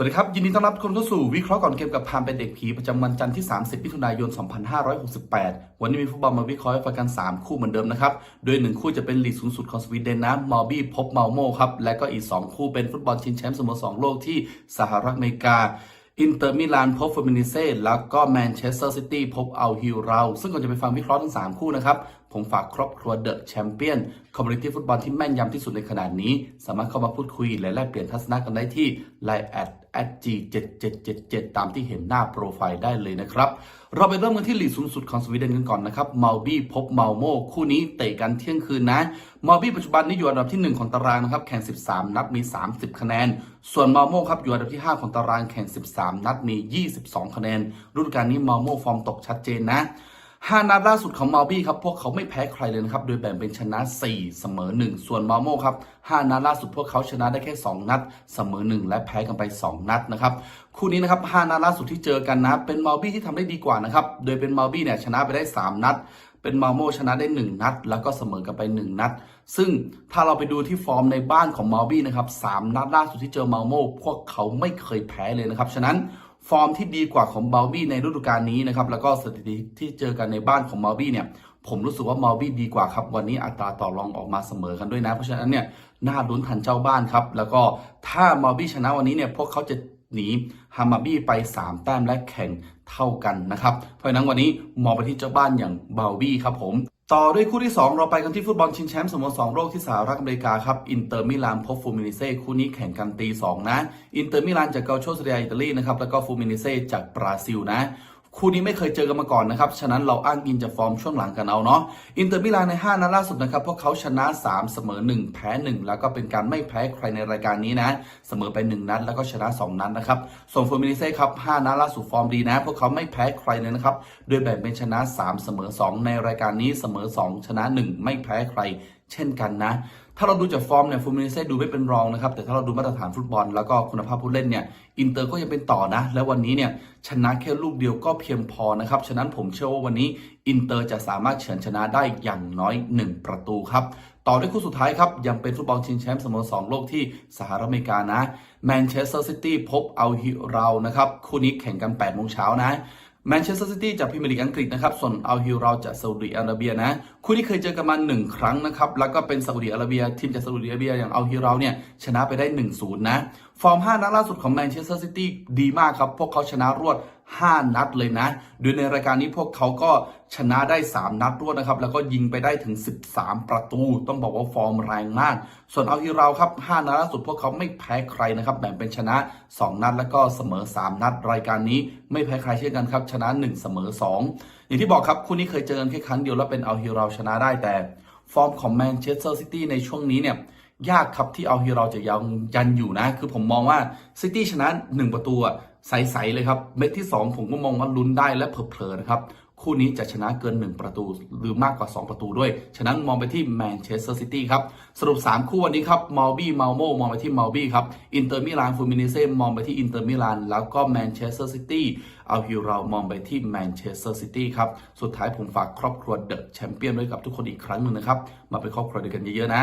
สวัสดีครับ ยินดีต้อนรับทุกคนเข้าสู่วิเคราะห์ก่อนเกมกับพามเป็นเด็กผีประจำวันจันทร์ที่ 30มิถุนายน 2568 วันนี้มีฟุตบอลมาวิเคราะห์ให้ฟังกัน 3 คู่เหมือนเดิมนะครับ โดย 1 คู่จะเป็นลีกสูงสุดของสวีเดนนะมอลบี้พบเมาโมครับ และก็อีก 2 คู่เป็นฟุตบอลชิงแชมป์สโมสรโลกที่สหรัฐอเมริกาอินเตอร์มิลานพบฟูมินิเซ่แล้วก็แมนเชสเตอร์ซิตี้พบเอัลฮิลเราซึ่งก่อนจะไปฟังวิเคราะห์ทั้ง 3 คู่นะครับ ผมฝากครอบครัวเดอะแชมเปี้ยนคอมมูนิตี้ฟุตบอลที่แม่นยำที่สุดในขนาดนี้ สามารถเข้ามาพูดคุยและแลกเปลี่ยนทัศนะกันได้ที่ Line g 7 7 7 7 ตามที่เห็นหน้าโปรไฟล์ได้เลยนะครับ เราไปเริ่มกันที่ลีกสูงสุดของสวีเดนกันก่อนนะครับ มาบี้พบเมาโมคู่นี้เตะกันเที่ยงคืนนะ มาบี้ปัจจุบันนี้อยู่อันดับที่ 1 ของตารางนะครับ แข่ง 13 นัดมี 30 คะแนน ส่วนมาโมครับอยู่อันดับที่ 5 ของตารางแข่ง 13 นัดมี 22 คะแนนฤดูกาลนี้มาโมฟอร์มตกชัดเจนนะ ห้านัดล่าสุดของมาบี้ครับพวกเขาไม่แพ้ใครเลยนะครับ โดยแบ่งเป็นชนะ 4 เสมอ 1 ส่วนมาโมครับห้านัดล่าสุดพวกเขาชนะได้แค่ 2 นัด เสมอ 1 และแพ้กันไป 2 นัดนะครับคู่นี้นะครับห้านัดล่าสุดที่เจอกันนะเป็นมาบี้ที่ทำได้ดีกว่านะครับโดยเป็นมาบี้เนี่ยชนะไปได้ 3 นัดเป็นมาโมชนะได้ 1 นัด แล้วก็เสมอกันไป 1 นัด ซึ่งถ้าเราไปดูที่ฟอร์มในบ้านของมาบี้นะครับสามนัดล่าสุดที่เจอมาโมพวกเขาไม่เคยแพ้เลยนะครับฉะนั้น ฟอร์มที่ดีกว่าของเบลบี้ในฤดูกาลนี้นะครับแล้วก็สถิติที่เจอกันในบ้านของเบลบี้เนี่ยผมรู้สึกว่าเบลบี้ดีกว่าครับ วันนี้อัตราต่อรองออกมาเสมอกันด้วยนะ เพราะฉะนั้นเนี่ยน่าลุ้นทันเจ้าบ้านครับ แล้วก็ถ้าเบลบี้ชนะวันนี้เนี่ยพวกเขาจะหนีฮามาบี้ไป 3 แต้มและแข่งเท่ากันนะครับ เพราะฉะนั้นวันนี้มองไปที่เจ้าบ้านอย่างเบลบี้ครับผม ต่อด้วยคู่ที่ 2 เราไปกันที่ฟุตบอลชิงแชมป์สโมสรโลกที่สหรัฐอเมริกาครับ อินเตอร์มิลานพบฟูมินิเซ่คู่นี้แข่งกันตี2นะ อินเตอร์มิลานจากเกาโชสเรียอิตาลีนะครับ แล้วก็ฟูมินิเซ่จากบราซิลนะ คู่นี้ไม่เคยเจอกันมาก่อนนะครับ ฉะนั้นเราอ้างอิงจากฟอร์มช่วงหลังกันเอาเนาะ อินเตอร์มิลานใน 5 นัดล่าสุดนะครับ พวกเขาชนะ 3 เสมอ 1 แพ้ 1 แล้วก็เป็นการไม่แพ้ใครในรายการนี้นะ เสมอไป 1 นัดแล้วก็ชนะ 2 นัดนะครับ ส่วนฟูมินิเซ่ครับ 5 นัดล่าสุดฟอร์มดีนะ พวกเขาไม่แพ้ใครเลยนะครับ โดยแบ่งเป็นชนะ 3 เสมอ 2 ในรายการนี้ เสมอ 2 ชนะ 1 ไม่แพ้ใคร เช่นกันนะ ถ้าเราดูจากฟอร์มเนี่ยฟูมินิเซ่ดูไม่เป็นรองนะครับ แต่ถ้าเราดูมาตรฐานฟุตบอล แล้วก็คุณภาพผู้เล่นเนี่ย อินเตอร์ก็ยังเป็นต่อนะ แล้ววันนี้เนี่ยชนะแค่ลูกเดียวก็เพียงพอนะครับ ฉะนั้นผมเชื่อว่าวันนี้อินเตอร์จะสามารถเฉือนชนะได้อย่างน้อย 1 ประตูครับต่อด้วยคู่สุดท้ายครับ ยังเป็นฟุตบอลชิงแชมป์สโมสรโลกที่สหรัฐอเมริกานะแมนเชสเตอร์ซิตี้พบเอัลฮิเรานะครับ คู่นี้แข่งกัน8โมงเช้านะ แมนเชสเตอร์ซิตี้จากพรีเมียร์ลีกอังกฤษนะครับ ส่วนอัลฮิลเราจากซาอุดิอาระเบียนะ คู่ที่เคยเจอกันมา1ครั้งนะครับ แล้วก็เป็นซาอุดิอาระเบีย ทีมจากซาอุดิอาระเบียอย่างอัลฮิลเราเนี่ยชนะไปได้ 1-0 นะ ฟอร์ม 5 นัดล่าสุดของแมนเชสเตอร์ซิตี้ดีมากครับ พวกเขาชนะรวด 5 นัดเลยนะ โดยในรายการนี้พวกเขาก็ชนะได้ 3 นัดรวดนะครับ แล้วก็ยิงไปได้ถึง 13 ประตู ต้องบอกว่าฟอร์มแรงมาก ส่วนเอัลฮิราครับ 5 นัดล่าสุดพวกเขาไม่แพ้ใครนะครับ แบ่งเป็นชนะ 2 นัดแล้วก็เสมอ 3 นัด รายการนี้ไม่แพ้ใครเช่นกันครับ ชนะ 1 เสมอ 2 อย่างที่บอกครับคู่นี้เคยเจอกันแค่ครั้งเดียวแล้วเป็นเอัลฮิราชนะได้แต่ ฟอร์มของแมนเชสเตอร์ซิตี้ในช่วงนี้เนี่ย ยากครับที่เอาฮิเราจะยังยันอยู่นะ คือผมมองว่าซิตี้ชนะ 1 ประตูใสๆเลยครับ เม็ดที่ 2 ผมก็มองว่าลุ้นได้และเผลอๆนะครับ คู่นี้จะชนะเกิน 1 ประตู หรือมากกว่า 2 ประตูด้วย ฉะนั้นมองไปที่แมนเชสเตอร์ซิตี้ครับ สรุป 3 คู่วันนี้ครับมาลบี้มาลโมมองไปที่มาลบี้ครับอินเตอร์มิลานฟูมินิเซ่มองไปที่อินเตอร์มิลานแล้วก็แมนเชสเตอร์ซิตี้เอาฮิเรามองไปที่แมนเชสเตอร์ซิตี้ครับสุดท้ายผมฝากครอบครัวเดอะแชมเปี้ยนไว้กับทุกคนอีกครั้งหนึ่งนะครับมาเป็นครอบครัวเดียวกันเยอะๆนะ